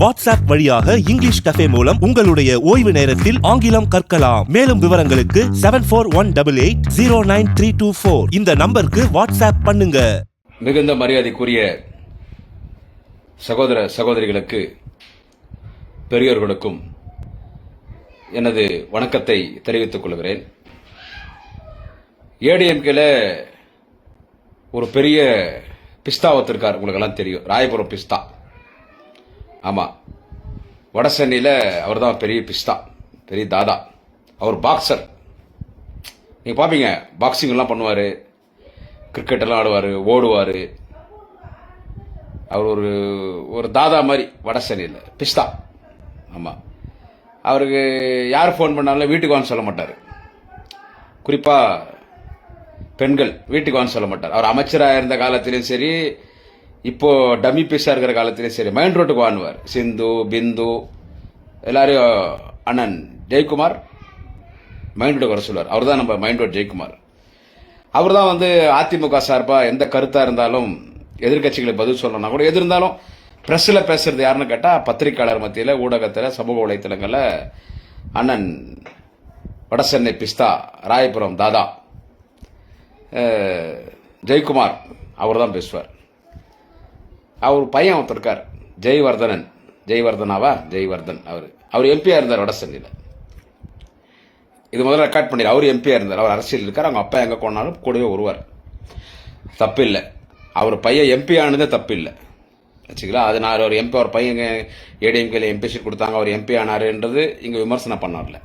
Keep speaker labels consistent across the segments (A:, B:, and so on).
A: WhatsApp வழியாக English cafe மூலம் உங்களுடைய ஓய்வு நேரத்தில் ஆங்கிலம் கற்கலாம். மேலும் விவரங்களுக்கு seven four one double eight zero nine three two four இந்த நம்பருக்கு வாட்ஸ்அப் பண்ணுங்க.
B: மிகுந்த மரியாதைக்குரிய சகோதர சகோதரிகளுக்கு பெரியோர்களுக்கும் எனது வணக்கத்தை தெரிவித்துக் கொள்கிறேன். ஏடிஎம்கேல ஒரு பெரிய பிஸ்தா ஒருத்தருக்கார் உங்களுக்கெல்லாம் தெரியும். ராயபுரம் பிஸ்தா. ஆமாம் வட சென்னையில் அவர் தான் பெரிய பிஸ்தா பெரிய தாதா. அவர் பாக்ஸர் நீங்கள் பார்ப்பீங்க பாக்ஸிங்லாம் பண்ணுவார். கிரிக்கெட்டெல்லாம் கிரிக்கெட் எல்லாம் ஆடுவார் ஓடுவார். அவர் ஒரு ஒரு தாதா மாதிரி வட சென்னையில் பிஸ்தா. ஆமாம் அவருக்கு யார் ஃபோன் பண்ணாலும் வீட்டுக்கு வான்னு சொல்ல மாட்டார். குறிப்பாக பெண்கள் வீட்டுக்கு வான்னு சொல்ல மாட்டார். அவர் அமைச்சராக இருந்த காலத்திலையும் சரி இப்போ டம்மி பீஸாக இருக்கிற காலத்திலே சரி மைண்ட் ரோட்டுக்கு வாங்குவார் சிந்து பிந்து எல்லாரையும் அண்ணன் ஜெயக்குமார் மைண்ட் ரோட்டுக்கு வர சொல்லுவார். அவர் தான் நம்ம மைண்ட் ரோட் ஜெயக்குமார். அவர் தான் வந்து அதிமுக சார்பாக எந்த கருத்தாக இருந்தாலும் எதிர்க்கட்சிகளுக்கு பதில் சொல்லணும்னா கூட எது இருந்தாலும் ப்ரெஸ்ஸில் பேசுறது யாருன்னு கேட்டால் பத்திரிக்கையாளர் மத்தியில் ஊடகத்தில் சமூக வலைத்தளங்களில் அண்ணன் வடசென்னை பிஸ்தா ராயபுரம் தாதா ஜெயக்குமார் அவர் தான் பேசுவார். அவர் பையன் ஒருத்தர் இருக்கார். ஜெய்வர்தனன். ஜெய்வர்தனாவா ஜெய்வர்தன். அவர். அவர் எம்பியாக இருந்தார் வடசென்னையில். இது முதல்ல ரெக்கார்ட் பண்ணி அவர் எம்பியாக இருந்தார். அவர் அரசியல் இருக்கார். அவங்க அப்பா எங்கே கொண்டாலும் கூடவே வருவார். தப்பு இல்லை அவர் பையன் எம்பி ஆனதே தப்பு இல்லை வச்சுங்களா அது நான் ஒரு எம்பி அவர் பையன் ஏடிஎம்கேல எம்பி சீட் கொடுத்தாங்க. அவர் எம்பி ஆனாருன்றது இங்கே விமர்சனம் பண்ணார்ல.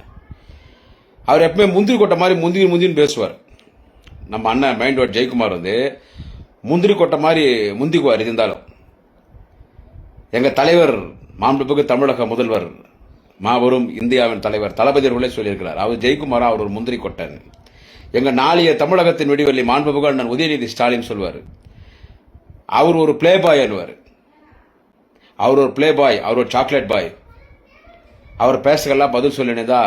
B: அவர் எப்பவுமே முந்திரி கொட்டை மாதிரி முந்திரி முந்திரின்னு பேசுவார். நம்ம அண்ணன் மைண்ட் வாட் ஜெயக்குமார் வந்து முந்திரி கொட்டை மாதிரி முந்திக்குவார் இருந்தாலும். எங்கள் தலைவர் மாண்புமிகு தமிழக முதல்வர் மாபெரும் இந்தியாவின் தலைவர் தளபதி அவர்களே சொல்லியிருக்கிறார். அவர் ஜெயக்குமாரா அவர் ஒரு முந்திரி கொட்டன். எங்கள் நாளைய தமிழகத்தின் விடிவெள்ளி மாண்புமிகு அண்ணன் உதயநிதி ஸ்டாலின் சொல்வார். அவர் ஒரு பிளே பாய் அனுவார் அவர் ஒரு பிளே பாய் அவர் ஒரு சாக்லேட் பாய் அவர் பேசுகள்லாம் பதில் சொல்லினதா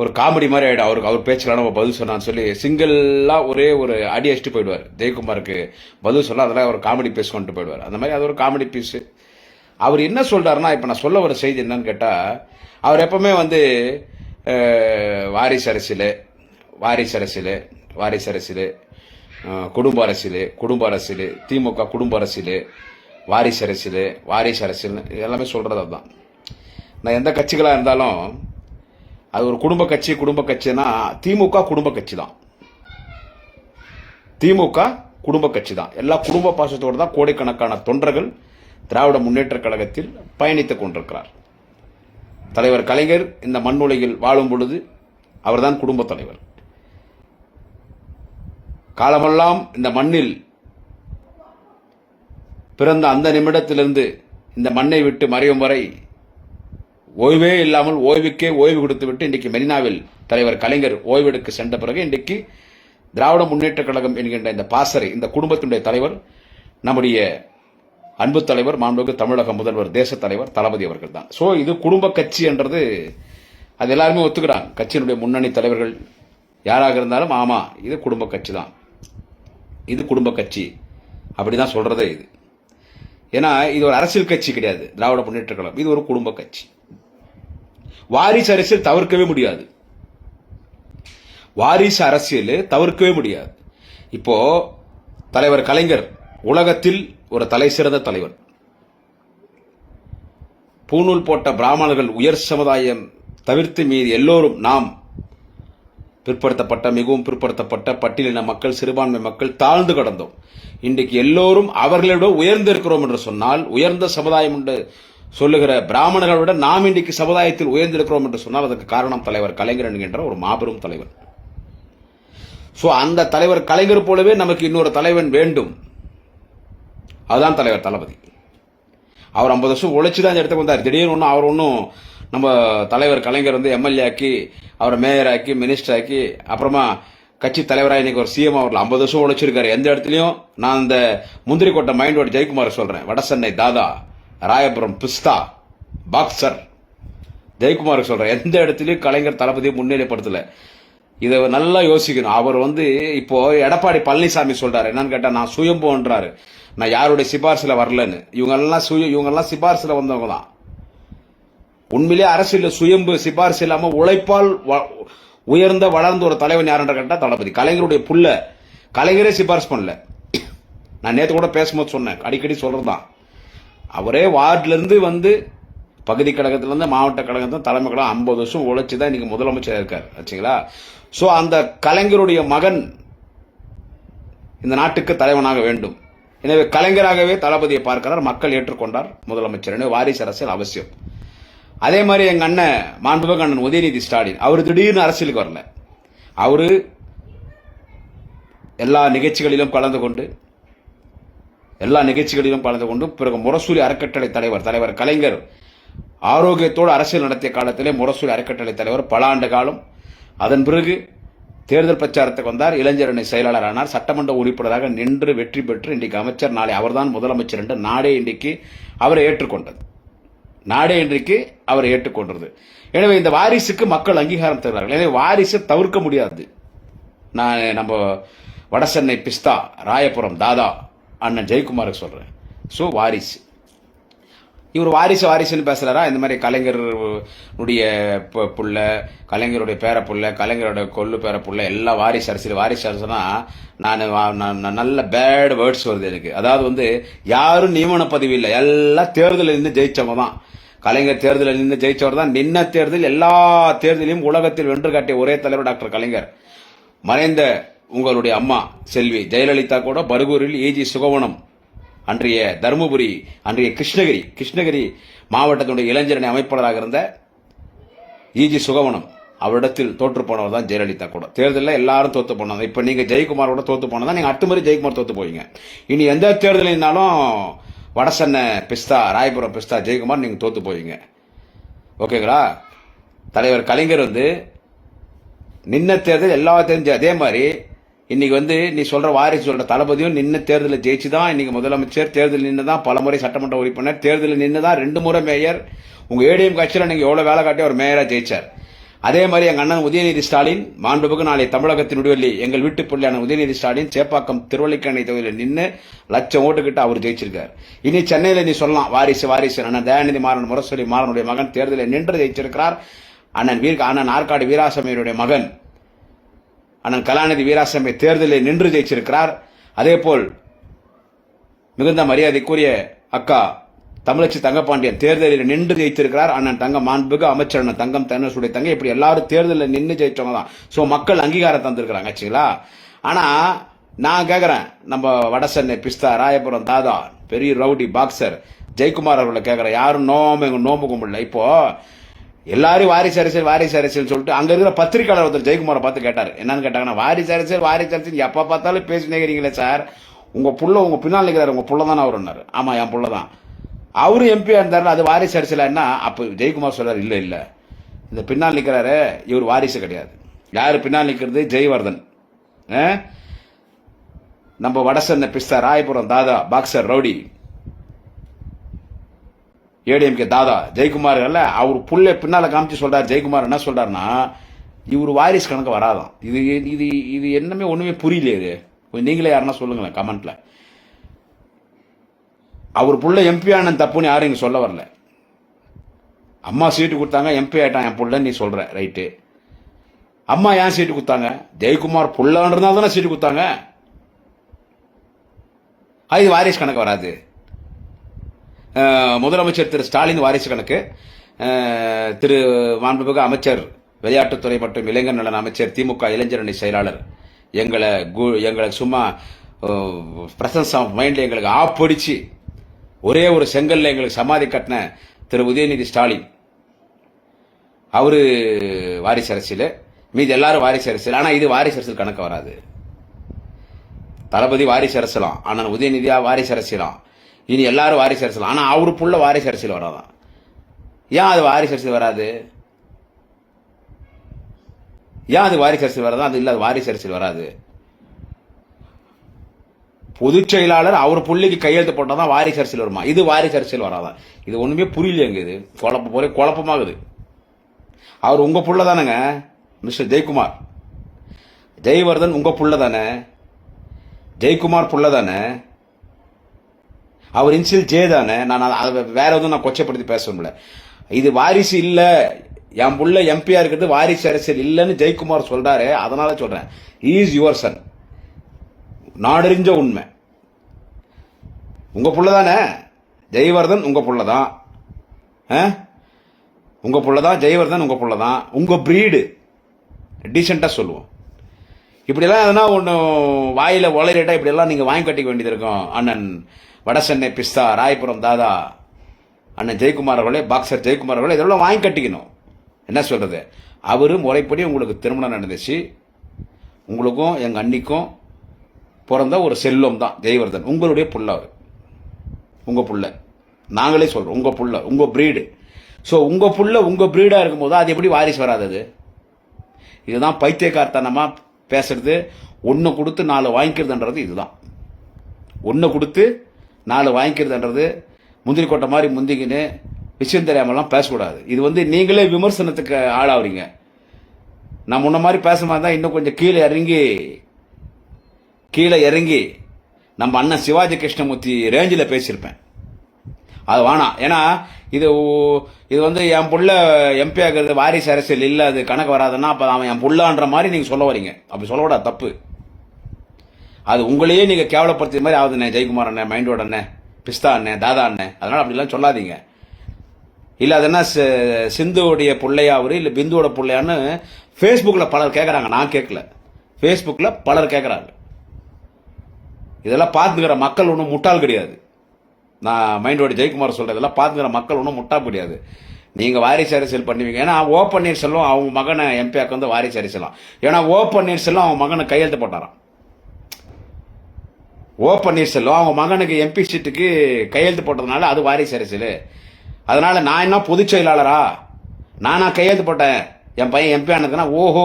B: ஒரு காமெடி மாதிரி ஆகிடும் அவருக்கு அவர் பேச்சுக்கெல்லாம் நம்ம பதில் சொன்னான்னு சொல்லி சிங்கிளாக ஒரே ஒரு அடி அடிச்சுட்டு போயிடுவார். ஜெயக்குமாருக்கு பதில் சொன்னால் அதெல்லாம் ஒரு காமெடி பீஸ் கொண்டு போயிடுவார். அந்த மாதிரி அது ஒரு காமெடி பீஸு அவர் என்ன சொல்கிறாருன்னா இப்போ நான் சொல்ல வர செய்தி என்னன்னு கேட்டால் அவர் எப்பவுமே வந்து வாரிசு அரசியல் வாரிசு அரசியல் வாரிசு அரசியல் குடும்ப அரசியல் குடும்ப அரசியல் திமுக குடும்ப அரசியல் வாரிசு அரசியல் வாரிசு அரசியல் இது எல்லாமே சொல்கிறது அதுதான். நான் எந்த கட்சிகளாக இருந்தாலும் அது ஒரு குடும்ப கட்சி குடும்ப கட்சினா திமுக குடும்ப கட்சி தான். திமுக குடும்ப கட்சி தான். எல்லா குடும்ப பாசத்தோடு தான் கோடிக்கணக்கான தொண்டர்கள் திராவிட முன்னேற்ற கழகத்தில் பயணித்துக் கொண்டிருக்கிறார். தலைவர் கலைஞர் இந்த மண்ணுலகில் வாழும் பொழுது அவர்தான் குடும்ப தலைவர். காலமெல்லாம் இந்த மண்ணில் பிறந்த அந்த நிமிடத்திலிருந்து இந்த மண்ணை விட்டு மறையும் வரை ஓய்வே இல்லாமல் ஓய்வுக்கே ஓய்வு கொடுத்து விட்டு இன்றைக்கு மெரினாவில் தலைவர் கலைஞர் ஓய்வெடுக்க சென்ற பிறகு இன்றைக்கு திராவிட முன்னேற்ற கழகம் என்கின்ற இந்த பாசறை இந்த குடும்பத்தினுடைய தலைவர் நம்முடைய அன்பு தலைவர் மாண்புமிகு தமிழக முதல்வர் தேச தலைவர் தளபதி அவர்கள் தான். ஸோ இது குடும்ப கட்சி என்றது அது எல்லாருமே ஒத்துக்கிறாங்க. கட்சியினுடைய முன்னணி தலைவர்கள் யாராக இருந்தாலும் ஆமாம் இது குடும்ப கட்சி தான். இது குடும்ப கட்சி. அப்படி தான் சொல்கிறதே இது. ஏன்னா இது ஒரு அரசியல் கட்சி கிடையாது திராவிட முன்னேற்ற கழகம். இது ஒரு குடும்ப கட்சி. வாரிசு அரசியல் தவிர்க்கவே முடியாது. வாரிசு அரசியல் தவிர்க்கவே முடியாது. இப்போ தலைவர் கலைஞர் உலகத்தில் ஒரு தலை சிறந்த தலைவர். பூணூல் போட்ட பிராமணர்கள் உயர் சமுதாயம் தவிர்த்து மீது எல்லோரும் நாம் பிற்படுத்தப்பட்ட மிகவும் பிற்படுத்தப்பட்ட பட்டியலின மக்கள் சிறுபான்மை மக்கள் தாழ்ந்து கடந்தோம். இன்றைக்கு எல்லோரும் அவர்களிடம் உயர்ந்திருக்கிறோம் என்று சொன்னால் உயர்ந்த சமுதாயம் உண்டு. சொல்லுகிற பிராமணர்களை விட நாம் இன்றைக்கு சமுதாயத்தில் உயர்ந்திருக்கிறோம் என்று சொன்னால் அதற்கு காரணம் தலைவர் கலைஞர் என்கின்ற ஒரு மாபெரும் தலைவர் ஸோ அந்த தலைவர் கலைஞர் போலவே நமக்கு இன்னொரு தலைவன் வேண்டும். அதுதான் தலைவர் தளபதி. அவர் ஐம்பது வருஷம் உழைச்சி தான் இந்த இடத்துக்கு வந்தார். திடீர்னு ஒன்றும் அவர் ஒன்றும் நம்ம தலைவர் கலைஞர் வந்து எம்எல்ஏ ஆக்கி அவரை மேயர் ஆக்கி மினிஸ்டர் ஆக்கி அப்புறமா கட்சி தலைவராக இன்னைக்கு ஒரு சிஎம் அவர்கள் ஐம்பது வருஷம் உழைச்சிருக்காரு. எந்த இடத்துலையும் நான் இந்த முந்திரிக்கோட்டை மைண்டோட ஜெயக்குமார் சொல்கிறேன் வடசென்னை தாதா. ராயபுரம் பிஸ்தா பாக்ஸர் ஜெயக்குமார் சொல்கிறேன் எந்த இடத்துலையும் கலைஞர் தளபதியை முன்னிலைப்படுத்தலை. இதை நல்லா யோசிக்கணும். அவர் வந்து இப்போ எடப்பாடி பழனிசாமி சொல்றாரு. என்னன்னு கேட்டா நான் சுயம்புன்றாரு. நான் யாருடைய சிபாரிசுல வரலன்னு. இவங்கெல்லாம் சுய இவங்கெல்லாம் சிபாரிசுல வந்தவங்க தான் உண்மையிலே அரசியல் சுயம்பு சிபாரிசு இல்லாம உழைப்பால் வ- உயர்ந்த வளர்ந்த ஒரு தலைவன் யாருன்ற கேட்டா தளபதி. கலைஞருடைய புள்ள. கலைஞரே சிபாரிசு பண்ணல. நான் நேற்று கூட பேசும்போது சொன்னேன். அடிக்கடி சொல்றதுதான். அவரே வார்டுலேருந்து வந்து பகுதி கழகத்திலேருந்து மாவட்ட கழகத்தில் தலைமை கழகம் ஐம்பது வருஷம் உழைச்சி தான் இன்னைக்கு முதலமைச்சர் இருக்கார். ஆச்சுங்களா? ஸோ அந்த கலைஞருடைய மகன் இந்த நாட்டுக்கு தலைவனாக வேண்டும். எனவே கலைஞராகவே தளபதியை பார்க்கிறார் மக்கள் ஏற்றுக்கொண்டார் முதலமைச்சர். எனவே வாரிசு அரசியல் அவசியம். அதே மாதிரி எங்கள் அண்ணன் மாண்புமிகு அண்ணன் உதயநிதி ஸ்டாலின் அவர் திடீர்னு அரசியலுக்கு வரல. அவர் எல்லா நிகழ்ச்சிகளிலும் கலந்து கொண்டு எல்லா நிகழ்ச்சிகளிலும் கலந்து கொண்டு பிறகு முரசூலி அறக்கட்டளை தலைவர் தலைவர் கலைஞர் ஆரோக்கியத்தோடு அரசியல் நடத்திய காலத்திலே முரசூலி அறக்கட்டளை தலைவர் பல ஆண்டு காலம். அதன் பிறகு தேர்தல் பிரச்சாரத்துக்கு வந்தார். இளைஞரணி செயலாளர் ஆனார். சட்டமன்ற உறுப்பினராக நின்று வெற்றி பெற்று இன்றைக்கு அமைச்சர் நாளை அவர்தான் முதலமைச்சர் என்று நாடே இன்றைக்கு அவரை ஏற்றுக்கொண்டது. நாடே இன்றைக்கு அவரை ஏற்றுக்கொண்டது. எனவே இந்த வாரிசுக்கு மக்கள் அங்கீகாரம் தருவார்கள். எனவே வாரிசு தவிர்க்க முடியாது. நான் நம்ம வடசென்னை பிஸ்தா ராயபுரம் தாதா அண்ணன் ஜெயக்குமாருக்கு சொல்கிறேன் ஸோ வாரிசு. இவர் வாரிசு வாரிசுன்னு பேசுறாரா இந்த மாதிரி கலைஞருடைய பு- புள்ள கலைஞருடைய பேர புள்ள கலைஞரோட கொள்ளு பேர புள்ள எல்லாம் வாரிசு அரசியல் வாரிசு அரசுனா நான் நல்ல பேட் வேர்ட்ஸ் வருது எனக்கு. அதாவது வந்து யாரும் நியமன பதவி இல்லை. எல்லாம் தேர்தலில் நின்று ஜெயிச்சவங்க தான். கலைஞர் தேர்தலில் நின்று ஜெயிச்சவர் தான். நின்ன தேர்தல் எல்லா தேர்தலையும் உலகத்தில் வென்று காட்டிய ஒரே தலைவர் டாக்டர் கலைஞர். மறைந்த உங்களுடைய அம்மா செல்வி ஜெயலலிதா கூட பருகூரில் ஏஜி சுகவனம் அன்றைய தருமபுரி அன்றைய கிருஷ்ணகிரி கிருஷ்ணகிரி மாவட்டத்தினுடைய இளைஞரணி அமைப்பாளராக இருந்த ஈஜி சுகவனம் அவரிடத்தில் தோற்று போனவர் தான் ஜெயலலிதா கூட. தேர்தலில் எல்லாரும் தோத்து போனாங்க இப்போ நீங்கள் ஜெயக்குமாரோட தோத்து போனதா? நீங்கள் அட்டுமறி ஜெயக்குமார் தோத்து போவீங்க. இனி எந்த தேர்தலினாலும் வடசென்னை பிஸ்தா ராயபுரம் பிஸ்தா ஜெயக்குமார் நீங்கள் தோத்து போவீங்க. ஓகேங்களா? தலைவர் கலைஞர் வந்து நின்ன தேர்தல் எல்லா தெரிஞ்சு அதே மாதிரி இன்னைக்கு வந்து நீ சொல்ற வாரிசு சொல்ற தளபதியும் நின்று தேர்தலில் ஜெயிச்சு தான் இன்னைக்கு முதலமைச்சர் தேர்தல் நின்று தான் பல முறை சட்டமன்ற உறுப்பினர். தேர்தலில் நின்று தான் ரெண்டு முறை மேயர். உங்க ஏடிஎம் கட்சியில் நீங்க எவ்வளவு வேலை காட்டி ஒரு மேயரா ஜெயிச்சார். அதே மாதிரி எங்கள் அண்ணன் உதயநிதி ஸ்டாலின் மாண்புமிகு நாளை தமிழகத்தின் விடுவெள்ளி எங்கள் வீட்டு பிள்ளையான உதயநிதி ஸ்டாலின் சேப்பாக்கம் திருவள்ளிக்கணை தொகுதியில் நின்று லட்சம் ஓட்டுக்கிட்டு அவர் ஜெயிச்சிருக்கார். இனி சென்னையில் நீ சொல்லலாம் வாரிசு வாரிசு அண்ணன் தயாநிதி மாறன் முரசொலி மாறனுடைய மகன் தேர்தலில் நின்று ஜெயிச்சிருக்கிறார். அண்ணன் வீர் அண்ணன் ஆற்காடு வீராசாமியுடைய மகன். அண்ணன் கலாநிதி வீராசாமி தேர்தலில் நின்று ஜெயிச்சிருக்கிறார். அதேபோல் மிகுந்த மரியாதைக்குரிய அக்கா தமிழச்சி தங்கப்பாண்டியன் தேர்தலில் நின்று ஜெயிச்சிருக்கிறார் அண்ணன் தங்கம் மாண்புக்கு அமைச்சர் அண்ணன் தங்கம் தென்னசுடைய தங்க இப்படி எல்லாரும் தேர்தலில் நின்று ஜெயிச்சவங்க தான். ஸோ மக்கள் அங்கீகாரம் தந்திருக்கிறாங்க ஆச்சுங்களா? ஆனால் நான் கேட்குறேன் நம்ம வடசென்னை பிஸ்தா ராயபுரம் தாதா பெரிய ரவுடி பாக்ஸர் ஜெயக்குமார் அவர்களை கேட்குறேன் யாரும் நோம்பு எங்க நோம்பு கும்பிடல இப்போது எல்லாரும் வாரிசு அரசியல் வாரிசு அரசியல் சொல்லிட்டு அங்கே இருக்கிற பத்திரிகையாளர் ஒருத்தர் ஜெயக்குமாரை பார்த்து கேட்டார். என்னன்னு கேட்டாங்கன்னா வாரிசு அரசியல் வாரிசு அரசியல் எப்போ பார்த்தாலும் பேசினேங்கிறீங்களே சார். உங்கள் புள்ள உங்கள் பின்னால் நிற்கிறார் உங்கள் புள்ள தானே அவருன்னாரு ஆமாம் என் புள்ள தான். அவரு எம்பியாக இருந்தார் அது வாரிசு அரசியல் என்ன? ஜெயக்குமார் சொல்கிறார் இல்லை இல்லை. இந்த பின்னால் நிற்கிறாரு இவர் வாரிசு கிடையாது. யார் பின்னால் நிற்கிறது ஜெய்வர்தன். ஆ? நம்ம வடசன்ன பிஸ்தா ராயபுரம் தாதா பாக்ஸர் ரவுடி ஏடிஎம்கே தாதா ஜெயக்குமார் அல்ல அவர் புள்ள பின்னால் காமிச்சு சொல்கிறார் ஜெயக்குமார் என்ன சொல்கிறாருன்னா இவர் வாரிஸ் கணக்கு வராதாம். இது இது இது என்னமே ஒன்றுமே புரியல இது. கொஞ்சம் நீங்களே யாருன்னா சொல்லுங்களேன் கமெண்ட்டில் அவர் புள்ள எம்பி ஆன தப்புன்னு யாரும் இங்கே சொல்ல வரல. அம்மா சீட்டு கொடுத்தாங்க எம்பி ஆயிட்டான் என் புள்ளன்னு நீ சொல்கிற ரைட்டு. அம்மா ஏன் சீட்டு கொடுத்தாங்க? ஜெயக்குமார் இருந்தால் தானே சீட்டு கொடுத்தாங்க. அது வாரிஸ் கணக்கு வராது. முதலமைச்சர் திரு ஸ்டாலின் வாரிசு கணக்கு திரு மாண்புமிகு அமைச்சர் விளையாட்டுத்துறை மற்றும் இளைஞர் நலன் அமைச்சர் திமுக இளைஞரணி செயலாளர். எங்களை கு- எங்களை சும்மா பிரசன்ஸ் ஆஃப் மைண்ட்ல எங்களுக்கு ஆப்படிச்சு. ஒரே ஒரு செங்கல்ல எங்களுக்கு சமாதி கட்டின திரு உதயநிதி ஸ்டாலின். அவரு வாரிசு அரசியல். மீதி எல்லாரும் வாரிசு அரசியல். ஆனா இது வாரிசு அரசியல் கணக்கு வராது. தளபதி வாரிசு அரசலாம். ஆனால் உதயநிதியா வாரிசு அரசியலாம். இனி எல்லாரும் வாரிசு அரசியல். ஆனால் அவரு புள்ள வாரிசு அரசியல் வராதான் ஏன் அது வாரிசு அரசியல் வராது? ஏன் அது வாரிசு அரசியல் வராதா? அது இல்லை அது வாரிசு அரசியல் வராது. பொதுச் செயலாளர் அவர் புள்ளிக்கு கையெழுத்து போட்டால் தான் வாரிசு அரசியல் வருமா? இது வாரிசு அரசியல் வராதான் இது ஒண்ணுமே புரியலையங்க இது. குழப்ப போல குழப்பமாகுது. அவர் உங்கள் புள்ள தானேங்க மிஸ்டர் ஜெயக்குமார். ஜெயவர்தன் உங்கள் புள்ள தானே. ஜெயக்குமார் புள்ள தானே. அவர் இன்சில் ஜே தானே நான் அதை வேற எதுவும் நான் கொச்சப்படுத்தி பேசணும்ல. இது வாரிசு இல்லை. என் புள்ள எம்பியா இருக்கிறது வாரிசு அரசியல் இல்லைன்னு ஜெயக்குமார் சொல்றாரு. அதனால சொல்றேன். இஸ் யுவர் சன் நாடறிஞ்ச உண்மை. உங்க புள்ள தானே ஜெயவர்தன் உங்க புள்ள தான் ஆ? உங்க புள்ள தான் ஜெயவர்தன் உங்க புள்ள தான் உங்க பிரீடு டீசெண்டாக சொல்லுவோம். இப்படியெல்லாம் எதனா ஒன்று வாயில் உளறிட்டா இப்படியெல்லாம் நீங்கள் வாங்கி கட்டிக்க வேண்டியது இருக்கும் அண்ணன். வடசென்னை பிஸ்தா ராயபுரம் தாதா அண்ணன் ஜெயக்குமார் அவர்களே பாக்ஸர் ஜெயக்குமார் அவர்களே இதெல்லாம் வாங்கி கட்டிக்கணும். என்ன சொல்கிறது அவரும் முறைப்படி உங்களுக்கு திருமணம் நடந்துச்சு. உங்களுக்கும் எங்கள் அண்ணிக்கும் பிறந்த ஒரு செல்வம் தான் ஜெயவர்தன். உங்களுடைய புள்ள அவர். உங்கள் புள்ள. நாங்களே சொல்கிறோம் உங்கள் புள்ள உங்கள் ப்ரீடு ஸோ உங்கள் புள்ள உங்கள் ப்ரீடாக இருக்கும்போது அது எப்படி வாரிசு வராது அது? இதுதான் பைத்தியக்கார்த்தனமாக பேசுறது. ஒன்று கொடுத்து நாலு வாங்கிக்கிறதுன்றது இதுதான். ஒன்று கொடுத்து நாலு வாங்கிக்கிறதுன்றது முந்திரி கொட்டை மாதிரி முந்திக்கின்னு விஷயம் தெரியாமலாம் பேசக்கூடாது. இது வந்து நீங்களே விமர்சனத்துக்கு ஆளாவீங்க நான் முன்ன மாதிரி பேச மாதிரி தான் இன்னும் கொஞ்சம் கீழே இறங்கி கீழே இறங்கி நம்ம அண்ணன் சிவாஜி கிருஷ்ணமூர்த்தி ரேஞ்சில் பேசியிருப்பேன். அது வேணாம் ஏன்னா இது இது வந்து என் புள்ள எம்பி ஆகிறது வாரிசு அரசியல் இல்லை அது கணக்கு வராதுன்னா அப்போ அவன் என் புள்ளான்ற மாதிரி நீங்கள் சொல்ல வரீங்க. அப்படி சொல்லக்கூடாது தப்பு. அது உங்களையே நீங்கள் கேவலப்படுத்திய மாதிரி ஆகுதுண்ணே ஜெயக்குமார் அண்ணன் மைண்டோட அண்ணன் பிஸ்தா அண்ணன் தாதா அண்ணன் அதனால் அப்படிலாம் சொல்லாதீங்க. இல்லை அது என்ன சி- பிள்ளையா அவரு இல்லை பிந்துவோட பிள்ளையான்னு ஃபேஸ்புக்கில் பலர் கேட்குறாங்க நான் கேட்கல ஃபேஸ்புக்கில் பலர் கேட்குறாங்க இதெல்லாம் பார்த்துக்கிற மக்கள் ஒன்றும் முட்டாள் கிடையாது. நான் மைண்டோட ஜெயக்குமார் சொல்கிறதெல்லாம் பார்த்துக்கிற மக்கள் ஒன்றும் முட்டாள் கிடையாது. நீங்கள் வாரிசு அரசியல் பண்ணுவீங்க. ஏன்னா ஓ பன்னீர்செல்வம் அவங்க மகனை எம்பியாக்கு வந்து வாரிசு அரசியலாம் ஏன்னா ஓ பன்னீர்செல்வம் அவங்க மகனை கையெழுத்து போட்டாரான் ஓ பன்னீர்செல்வம் அவங்க மகனுக்கு எம்பி சீட்டுக்கு கையெழுத்து போட்டதுனால அது வாரிசு அரசியல். அதனால நான் என்ன பொதுச் செயலாளரா? நானா கையெழுத்து போட்டேன். என் பையன் எம்பி ஆனதுன்னா ஓஹோ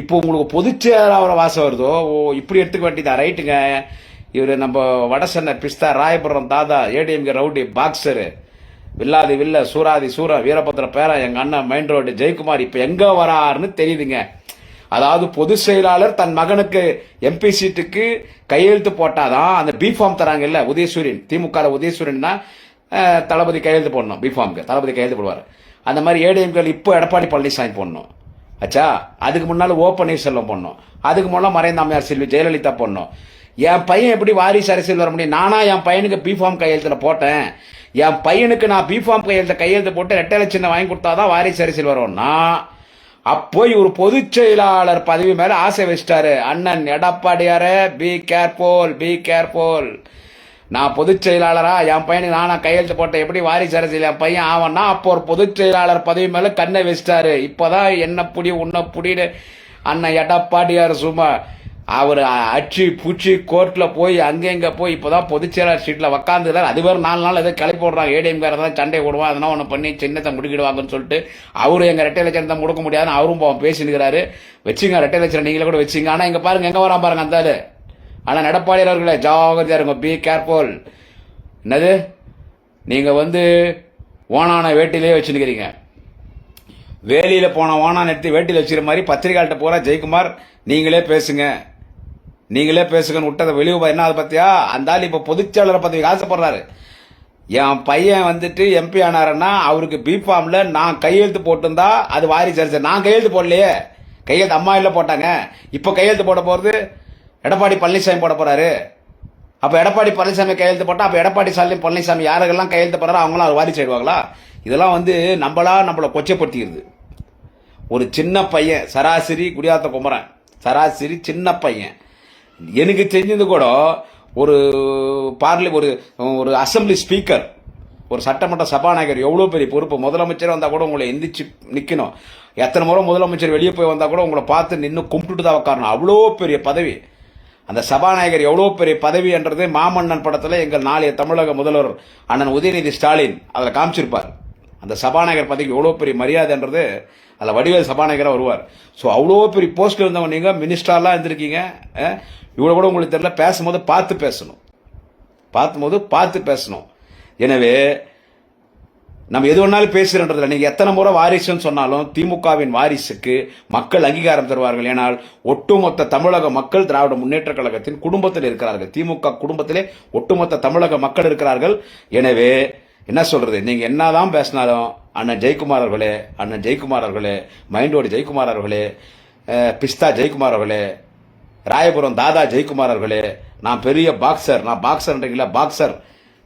B: இப்போ உங்களுக்கு பொதுச் செயலாளர் வாசம் வருதோ? ஓ இப்படி எடுத்துக்க வேண்டியதா? ரைட்டுங்க. இவர் நம்ம வடசென்னை பிஸ்தா ராயபுரம் தாதா ஏடிஎம்கே ரவுடி பாக்ஸரு வில்லாதி வில்ல சூராதி சூரா வீரபத்திர பேரா எங்கள் அண்ணன் மைண்ட் ரோடு ஜெயக்குமார் இப்போ எங்கே வராருன்னு தெரியுதுங்க. அதாவது பொதுச் செயலாளர் தன் மகனுக்கு எம்பி சீட்டுக்கு கையெழுத்து போட்டாதான் அந்த பி ஃபார்ம் தராங்க இல்ல உதயசூரியன். திமுக உதயசூரியன்னா தளபதி கையெழுத்து போடணும் பி ஃபார்முக்கு தளபதி கையெழுத்து போடுவார். அந்த மாதிரி ஏடிஎம்கள் இப்போ எடப்பாடி பழனிசாமி போடணும். ஆச்சா அதுக்கு முன்னால் ஓ பன்னீர்செல்வம் போடணும். அதுக்கு முன்னால் மறைந்த அம்மையார் செல்வி ஜெயலலிதா போடணும். என் பையன் எப்படி வாரிசு அரசியல் வர முடியும்? நானா என் பையனுக்கு பி ஃபார்ம் போட்டேன். என் பையனுக்கு நான் பி ஃபார்ம் கையெழுத்த கையெழுத்து போட்டு ரெட்டை சின்ன வாங்கி கொடுத்தாதான் வாரிசு அரசியல் வரும்னா அப்போ இவர் பொதுச் செயலாளர் பதவி மேல ஆசை வச்சிட்டாரு. அண்ணன் எடப்பாடியார பி கேர்ஃபுல் பி கேர்ஃபுல் நான் பொதுச் செயலாளரா? என் பையனுக்கு நானா கையெழுத்து போட்டேன். எப்படி வாரிசு அரசியல்? என் பையன் ஆவன்னா அப்போ ஒரு பொதுச் செயலாளர் பதவி மேல கண்ணை வச்சிட்டாரு. இப்பதான் என்ன புடி உன்ன புடின்னு அண்ணன் எடப்பாடியார் சும்மா அவர் அச்சு பூச்சி கோர்ட்டில் போய் அங்கங்கே போய் இப்போ தான் பொதுச்செயலாளர் சீட்டில் உக்காந்துருந்தார் அது வேறு நாலு நாள் ஏதோ கிளப்பி போடுறாங்க. ஏடிஎம் கார தான் சண்டை போடுவான். அதனால் ஒன்று பண்ணி சின்னத்தை முடுக்கிடுவாங்கன்னு சொல்லிட்டு அவரும் எங்கள் ரெட்டை லட்சணத்தை முடுக்க முடியாதுன்னு அவரும் பாவம் பேசினுக்கிறாரு. வச்சுங்க ரெட்டை லட்சணம் நீங்களே கூட வச்சுங்க. ஆனால் இங்கே பாருங்கள் எங்கே வரான் பாருங்க அந்த ஆனால் ஆனா அவர்களே ஜாகிரதையா இருங்க பி கேர்ஃபுல் என்னது? நீங்கள் வந்து ஓனான வேட்டிலேயே வச்சுருக்கிறீங்க வேலியில் போன ஓனான் எடுத்து வேட்டியில் வச்சுக்கிற மாதிரி பத்திரிகையாள்கிட்ட போகிற ஜெயக்குமார் நீங்களே பேசுங்க. நீங்களே பேசுங்கன்னு விட்டதை வெளியே போய் என்ன அதை பத்தியா? அந்த ஆள் இப்போ பொதுச்செயலரை பதவிக்கு ஆசைப்படுறாரு. என் பையன் வந்துட்டு எம்பி ஆனாருன்னா அவருக்கு பிஃபார்மில் நான் கையெழுத்து போட்டிருந்தா அது வாரிசு அரசு. நான் கையெழுத்து போடலையே. கையெழுத்து அம்மா இல்லை போட்டாங்க. இப்போ கையெழுத்து போட போகிறது எடப்பாடி பழனிசாமி போட போகிறாரு அப்போ எடப்பாடி பழனிசாமி கையெழுத்து போட்டால் அப்போ எடப்பாடி சாலையும் பழனிசாமி யாருக்கெல்லாம் கையெழுத்து போறாரோ அவங்களாம் அது வாரிசு ஆயிடுவாங்களா? இதெல்லாம் வந்து நம்மளா நம்மள கொச்சப்படுத்திக்கிறது. ஒரு சின்ன பையன் சராசரி குடியாத்த குமரன். சராசரி சின்ன பையன். எனக்கு தெரிஞ்சது கூட ஒரு பார்லி ஒரு ஒரு அசெம்பிளி ஸ்பீக்கர் ஒரு சட்டமன்ற சபாநாயகர் எவ்வளோ பெரிய பொறுப்பு? முதலமைச்சர் வந்தால் கூட உங்களை எந்திரிச்சு நிற்கணும் எத்தனை முறை முதலமைச்சர் வெளியே போய் வந்தால் கூட உங்களை பார்த்து நின்று கும்பிட்டுட்டு தான் உட்காரணும் அவ்வளோ பெரிய பதவி. அந்த சபாநாயகர் எவ்வளோ பெரிய பதவி என்றது மாமன்னன் படத்தில் எங்கள் நாளைய தமிழக முதல்வர் அண்ணன் உதயநிதி ஸ்டாலின் அதில் காமிச்சிருப்பார். அந்த சபாநாயகர் பதவிக்கு எவ்வளோ பெரிய மரியாதைன்றது அதில் வடிவேல் சபாநாயகராக வருவார். ஸோ அவ்வளோ பெரிய போஸ்ட்டில் இருந்தவங்க நீங்கள் மினிஸ்டர்லாம் இருந்திருக்கீங்க இவ்வளோ கூட உங்களுக்கு தெரியல பேசும்போது பார்த்து பேசணும். பார்க்கும்போது பார்த்து பேசணும். எனவே நம்ம எது வேணாலும் பேசுறன்றதுல நீங்கள் எத்தனை முறை வாரிசுன்னு சொன்னாலும் திமுகவின் வாரிசுக்கு மக்கள் அங்கீகாரம் தருவார்கள். ஏனால் ஒட்டுமொத்த தமிழக மக்கள் திராவிட முன்னேற்ற கழகத்தின் குடும்பத்தில் இருக்கிறார்கள். திமுக குடும்பத்திலே ஒட்டுமொத்த தமிழக மக்கள் இருக்கிறார்கள். எனவே என்ன சொல்கிறது நீங்கள் என்ன என்னதான் பேசினாலும் அண்ணன் ஜெயக்குமார் அவர்களே அண்ணன் ஜெயக்குமார் அவர்களே மைண்டோடு ஜெயக்குமார் அவர்களே பிஸ்தா ஜெயக்குமார் அவர்களே ராயபுரம் தாதா ஜெயக்குமார் அவர்களே நான் பெரிய பாக்ஸர் நான் பாக்ஸர்ன்றீங்களா பாக்ஸர்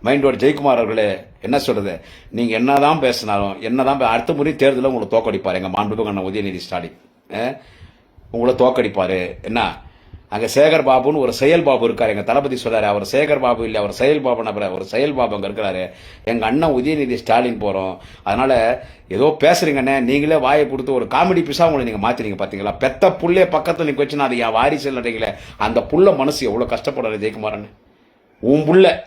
B: மைண்டோடு ஜெயக்குமார் அவர்களே என்ன சொல்கிறது நீங்கள் என்ன என்னதான் பேசினாலும் என்னதான் பே- அடுத்த முறை தேர்தலில் உங்களை தோக்கடிப்பார். எங்கள் மாண்புமிகு அண்ணன் உதயநிதி ஸ்டாலின். உங்களை தோக்கடிப்பார். என்ன? அங்க சேகர் பாபுன்னு ஒரு செயல் பாபு இருக்காரு. எங்க தளபதி சொல்றாரு அவர் சேகர் பாபு இல்லை அவர் செயல் பாபு நபர் ஒரு செயல் பாபு அங்க இருக்கிறாரு. எங்க அண்ணன் உதயநிதி ஸ்டாலின் போறோம். அதனால ஏதோ பேசுறீங்கண்ணே நீங்களே வாயை கொடுத்து ஒரு காமெடி பிசா உங்களை நீங்க மாத்தினீங்க பாத்தீங்களா? பெத்த புள்ளே பக்கத்துல நீங்க வச்சு அது என் வாரிசு இல்லைங்களே? அந்த புள்ள மனசு எவ்வளவு கஷ்டப்படுறாரு ஜெயக்குமாரன். உன் புள்ள.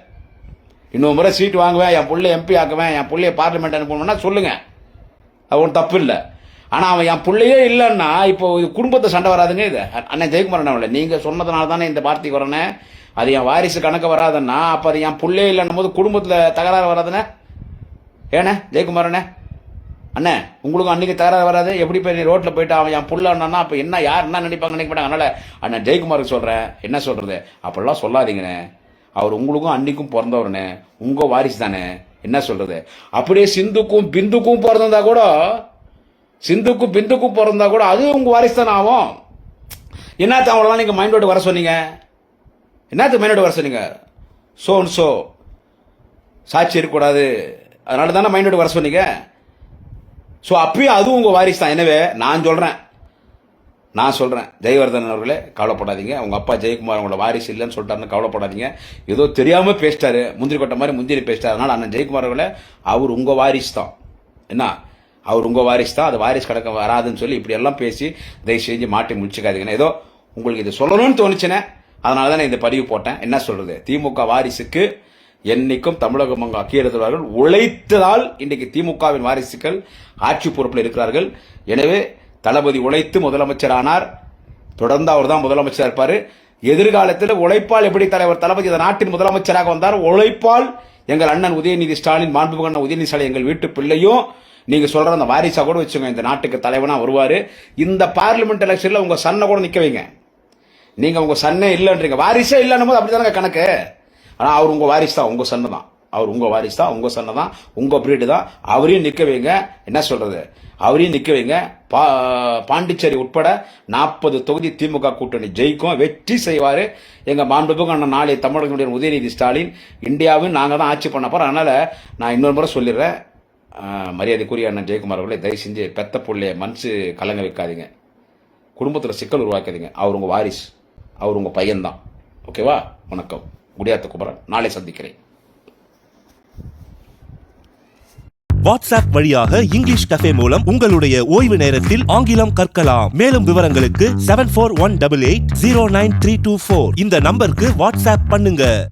B: இன்னொரு முறை சீட் வாங்குவேன் என் புள்ள எம்பி ஆக்குவேன் என் புள்ளைய பார்லிமெண்ட் அனுப்பணும்னா சொல்லுங்க. அது ஒன்றும் தப்பு இல்லை. ஆனால் அவன் என் பிள்ளையே இல்லைன்னா இப்போ இது குடும்பத்தை சண்டை வராதுங்க இது. அண்ணன் ஜெயக்குமார் அண்ணா நீங்கள் சொன்னதுனால தானே இந்த வார்த்தைக்கு வரனே. அது என் வாரிசு கணக்கு வராதுன்னா அப்போ அது என் பிள்ளையே இல்லைன்னும் போது குடும்பத்தில் தகராறு வராதுண்ணே ஏண்ணே ஜெயக்குமாரண்ணே அண்ணே? உங்களுக்கும் அன்றைக்கி தகராறு வராது. எப்படி போய் நீ ரோட்ல போயிட்டு அவன் என் புள்ள அண்ணா அப்போ என்ன யார் என்ன நினைப்பாங்க நினைக்க மாட்டாங்க. அதனால் அண்ணன் ஜெயக்குமாருக்கு சொல்கிறேன் என்ன சொல்கிறது அப்படிலாம் சொல்லாதீங்கண்ணே. அவர் உங்களுக்கும் அன்னைக்கும் பிறந்தவர்னே. உங்கள் வாரிசு தானே. என்ன சொல்கிறது அப்படியே சிந்துக்கும் பிந்துக்கும் பிறந்திருந்தா கூட சிந்துக்கும் பிந்துக்கும் பிறந்தா கூட அது உங்கள் வாரிசு தானே ஆகும் என்னத்த அவங்களெல்லாம் மைண்ட் மைண்டோடு வர சொன்னீங்க? என்னத்துக்கு மைண்டோடு வர சொன்னீங்க? சோ சோ சாட்சி இருக்கக்கூடாது. அதனால தானே மைண்டோடு வர சொன்னீங்க? ஸோ அப்பயும் அதுவும் உங்கள் வாரிசு தான் எனவே நான் சொல்கிறேன் நான் சொல்கிறேன் ஜெயவர்தன் அவர்களே கவலைப்படாதீங்க. உங்கள் அப்பா ஜெயக்குமார் அவங்களோட வாரிசு இல்லைன்னு சொல்லிட்டாருன்னு கவலைப்படாதீங்க. ஏதோ தெரியாமல் பேசிட்டாரு. முந்திரி கொட்ட மாதிரி முந்திரி பேசிட்டாரு. அதனால் அண்ணன் ஜெயக்குமார் அவர்களே அவர் உங்கள் வாரிசு தான் என்ன? அவர் உங்கள் வாரிசு தான் அது வாரிசு கடக்க வராதுன்னு சொல்லி இப்படியெல்லாம் பேசி தயவு செஞ்சு மாட்டி முடிச்சுக்காதீங்கன்னு ஏதோ உங்களுக்கு இது சொல்லணும்னு தோணுச்சுனே அதனால தான் நான் இந்த பதிவு போட்டேன். என்ன சொல்கிறது திமுக வாரிசுக்கு என்னைக்கும் தமிழக மங்க அக்கீரத்துவார்கள் உழைத்ததால் இன்றைக்கு திமுகவின் வாரிசுகள் ஆட்சி பொறுப்பில் இருக்கிறார்கள். எனவே தளபதி உழைத்து முதலமைச்சரானார். தொடர்ந்து அவர் தான் முதலமைச்சர் இருப்பார். எதிர்காலத்தில் உழைப்பால் எப்படி தலைவர்? தளபதி இந்த நாட்டின் முதலமைச்சராக வந்தார். உழைப்பால் எங்கள் அண்ணன் உதயநிதி ஸ்டாலின் மாண்புமிகு அண்ணன் உதயநிதி ஸ்டாலின் எங்கள் வீட்டு பிள்ளையும் நீங்க சொல்ற அந்த வாரிசா கூட வச்சுங்க இந்த நாட்டுக்கு தலைவனா வருவாரு. இந்த பார்லிமெண்ட் எலெக்ஷன்ல உங்க சன்னை கூட நிக்க வைங்க. நீங்க உங்க சன்னே இல்லைன்றீங்க. வாரிசே இல்லைன்னு போது அப்படிதானங்க கணக்கு? ஆனா அவர் உங்க வாரிசு தான். உங்க சன்னு தான். அவர் உங்க வாரிசு தான். உங்க சன்னு தான். உங்க பிரீடு தான். அவரையும் நிக்க வைங்க. என்ன சொல்றது? அவரையும் நிக்க வைங்க. பா- பாண்டிச்சேரி உட்பட நாற்பது தொகுதி திமுக கூட்டணி ஜெயிக்கும். வெற்றி செய்வார். எங்கள் மாண்புமிகு அண்ணன் நாளை தமிழகனுடைய உதயநிதி ஸ்டாலின். இந்தியாவும் நாங்கள் தான் ஆட்சி பண்ண போகிறோம் அதனால் நான் இன்னொரு முறை சொல்லிடுறேன். மரியாதைக்குரிய அண்ணன் ஜெயக்குமார் அவர்களே தயவு செஞ்சு பெத்த பிள்ளைய மனசு கலங்க வைக்காதீங்க. குடும்பத்தில் சிக்கல் உருவாக்காதீங்க. அவர் உங்க வாரிஸ் அவர் உங்க பையன்தான். ஓகேவா? வணக்கம். குடியாத்த குமரன். நாளை சந்திக்கிறேன்.
A: வாட்ஸ்அப் வழியாக இங்கிலீஷ் கஃபே மூலம் உங்களுடைய ஓய்வு நேரத்தில் ஆங்கிலம் கற்கலாம். மேலும் விவரங்களுக்கு seven four one double eight zero nine three two four இந்த நம்பருக்கு வாட்ஸ்அப் பண்ணுங்க.